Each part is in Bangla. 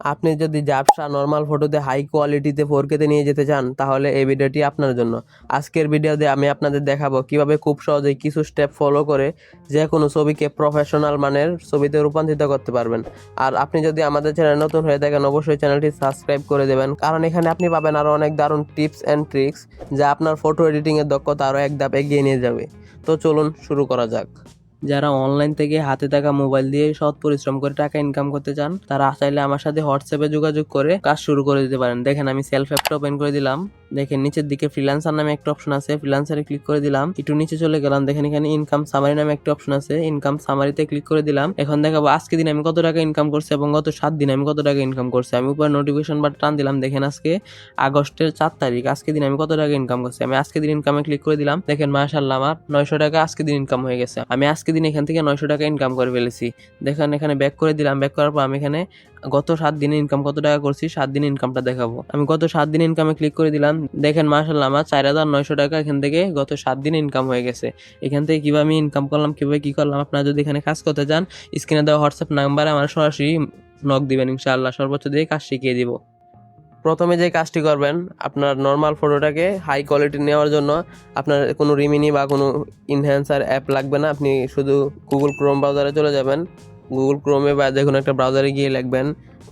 আপনি যদি জাপসা নর্মাল ফটোতে হাই কোয়ালিটিতে ফোর কেতে নিয়ে যেতে চান, তাহলে এই ভিডিওটি আপনার জন্য। আজকের ভিডিওতে আমি আপনাদের দেখাবো কীভাবে খুব সহজেই কিছু স্টেপ ফলো করে যে কোনো ছবিকে প্রফেশনাল মানের ছবিতে রূপান্তরিত করতে পারবেন। আর আপনি যদি আমাদের চ্যানেল নতুন হয়ে থাকেন, অবশ্যই চ্যানেলটি সাবস্ক্রাইব করে দেবেন। কারণ এখানে আপনি পাবেন আরও অনেক দারুণ টিপস অ্যান্ড ট্রিক্স যা আপনার ফটো এডিটিংয়ের দক্ষতা আরও এক ধাপ এগিয়ে নিয়ে যাবে। তো চলুন শুরু করা যাক। যারা অনলাইন থেকে হাতে থাকা মোবাইল দিয়ে সৎ পরিশ্রম করে টাকা ইনকাম করতে চান, তারা চাইলে আমার সাথে হোয়াটসঅ্যাপে যোগাযোগ করে কাজ শুরু করে দিতে পারেন। দেখেন আমি সেলফ অ্যাপটা ওপেন করে দিলাম। দেখেন, নিচের দিকে ফ্রিল্যান্সার নামে একটা অপশন আছে। ফ্রিল্যান্সারে ক্লিক করে দিলাম, একটু নিচে চলে গেলাম। দেখেন, এখানে ইনকাম সামারি নামে একটা অপশন আছে। ইনকাম সামারিতে ক্লিক করে দিলাম। এখন দেখাবো আজকে দিন আমি কত টাকা ইনকাম করছি এবং গত সাত দিন আমি কত টাকা ইনকাম করছি। আমি উপরে নোটিফিকেশন বাট টান দিলাম। দেখেন, আজকে আগস্টের চার তারিখ, আজকে দিন আমি কত টাকা ইনকাম করছি? আমি আজকে দিন ইনকামে ক্লিক করে দিলাম। দেখেন মাশাল্লাহ আমার নয়শো টাকা আজকে দিন ইনকাম হয়ে গেছে। আমি আজকে দিন এখান থেকে নয়শো টাকা ইনকাম করে ফেলেছি। দেখেন, এখানে ব্যাক করে দিলাম। ব্যাক করার পর আমি এখানে গত সাত দিনে ইনকাম কত টাকা করছি, সাত দিন ইনকামটা দেখাবো। আমি গত সাত দিন ইনকামে ক্লিক করে দিলাম, দেখেন মাশাল্লাহ আমার চার হাজার নয়শো টাকা এখান থেকে গত সাত দিন ইনকাম হয়ে গেছে। এখান থেকে কীভাবে আমি ইনকাম করলাম, কীভাবে কী করলাম, আপনারা যদি এখানে কাজ করতে চান স্ক্রিনে দেওয়া হোয়াটসঅ্যাপ নাম্বারে আমার সরাসরি নক দিবেন, ইনশাআল্লাহ সর্বোচ্চ দিয়ে কাজ শিখিয়ে দিব। প্রথমে যে কাজটি করবেন, আপনার নর্মাল ফটোটাকে হাই কোয়ালিটি নেওয়ার জন্য আপনার কোনো রিমিনি বা কোনো ইনহ্যান্সার অ্যাপ লাগবে না, আপনি শুধু গুগল ক্রোম ব্রাউজারে চলে যাবেন। গুগল ক্রোমে বা যে কোনো একটা ব্রাউজারে গিয়ে লিখবেন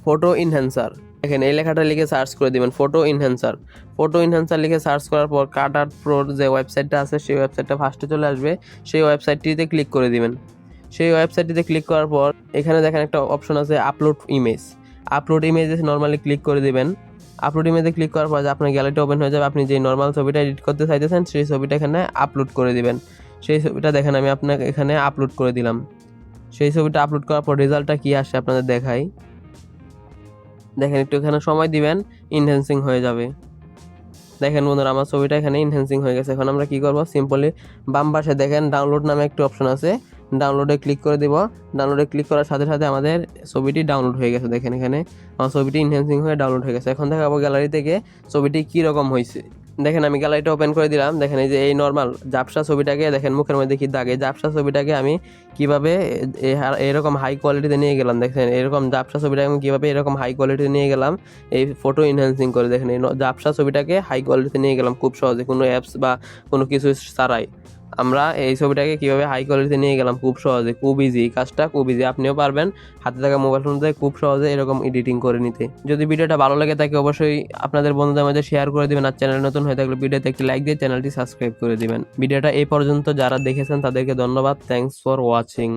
ফটো ইনহ্যান্সার দেখেন, এই লেখাটা লিখে সার্চ করে দিবেন ফটো ইনহ্যান্সার ফটো ইনহ্যান্সার লিখে সার্চ করার পর কাট আর্ট প্রোর যে ওয়েবসাইটটা আছে, সেই ওয়েবসাইটটা ফার্স্টে চলে আসবে। সেই ওয়েবসাইটটিতে ক্লিক করে দিবেন। সেই ওয়েবসাইটটিতে ক্লিক করার পর, এখানে দেখেন একটা অপশন আছে আপলোড ইমেজ আপলোড ইমেজে নর্মালি ক্লিক করে দিবেন। আপলোড ইমেজে ক্লিক করার পর আপনার গ্যালারিটা ওপেন হয়ে যাবে, আপনি যে নর্মাল ছবিটা এডিট করতে চাইতেছেন, সেই ছবিটা এখানে আপলোড করে দিবেন। সেই ছবিটা দেখেন, আমি আপনাকে এখানে আপলোড করে দিলাম। সেই ছবিটা আপলোড করার পর রেজাল্টটা কী আসে আপনাদের দেখাই। দেখেন, একটু এখানে সময় দিবেন ইনহ্যান্সিং হয়ে যাবে। দেখেন বন্ধুরা, আমার ছবিটা এখানে ইনহ্যান্সিং হয়ে গেছে। এখন আমরা কি করব? সিম্পলি বাম পাশে দেখেন ডাউনলোড নামে একটি অপশন আছে। ডাউনলোডে ক্লিক করে দিব। ডাউনলোডে ক্লিক করার সাথে সাথে আমাদের ছবিটি ডাউনলোড হয়ে গেছে। দেখেন এখানে, আমার ছবিটি ইনহ্যান্সিং হয়ে ডাউনলোড হয়ে গেছে। এখন দেখাবো গ্যালারি থেকে ছবিটি কী রকম হয়েছে। দেখেন আমি গ্যালারিটা ওপেন করে দিলাম। দেখেন এই যে এই নর্মাল জাপসা ছবিটাকে দেখেন মুখের মধ্যে কি দাগ। এই জাপসা ছবিটাকে আমি কীভাবে এরকম হাই কোয়ালিটিতে নিয়ে গেলাম। দেখেন এরকম জাপসা ছবিটাকে আমি কীভাবে এরকম হাই কোয়ালিটিতে নিয়ে গেলাম। এই ফটো এনহ্যান্সিং করে দেখেন এই জাপসা ছবিটাকে হাই কোয়ালিটিতে নিয়ে গেলাম খুব সহজে। কোনো অ্যাপস বা কোনো কিছু ছাড়াই। আমরা এই ছবিটাকে কীভাবে হাই কোয়ালিটিতে নিয়ে গেলাম? খুব সহজে, খুব ইজি কাজটা খুব ইজি আপনিও পারবেন হাতে থাকা মোবাইল ফোন থেকে খুব সহজে এরকম এডিটিং করে নিতে। যদি ভিডিওটা ভালো লাগে থাকে অবশ্যই আপনাদের বন্ধুদের মধ্যে শেয়ার করে দেবেন। আর চ্যানেল নতুন হয়ে থাকলে ভিডিওতে একটি লাইক দিয়ে চ্যানেলটি সাবস্ক্রাইব করে দিবেন। ভিডিওটা এই পর্যন্ত যারা দেখেছেন তাদেরকে ধন্যবাদ। Thanks for watching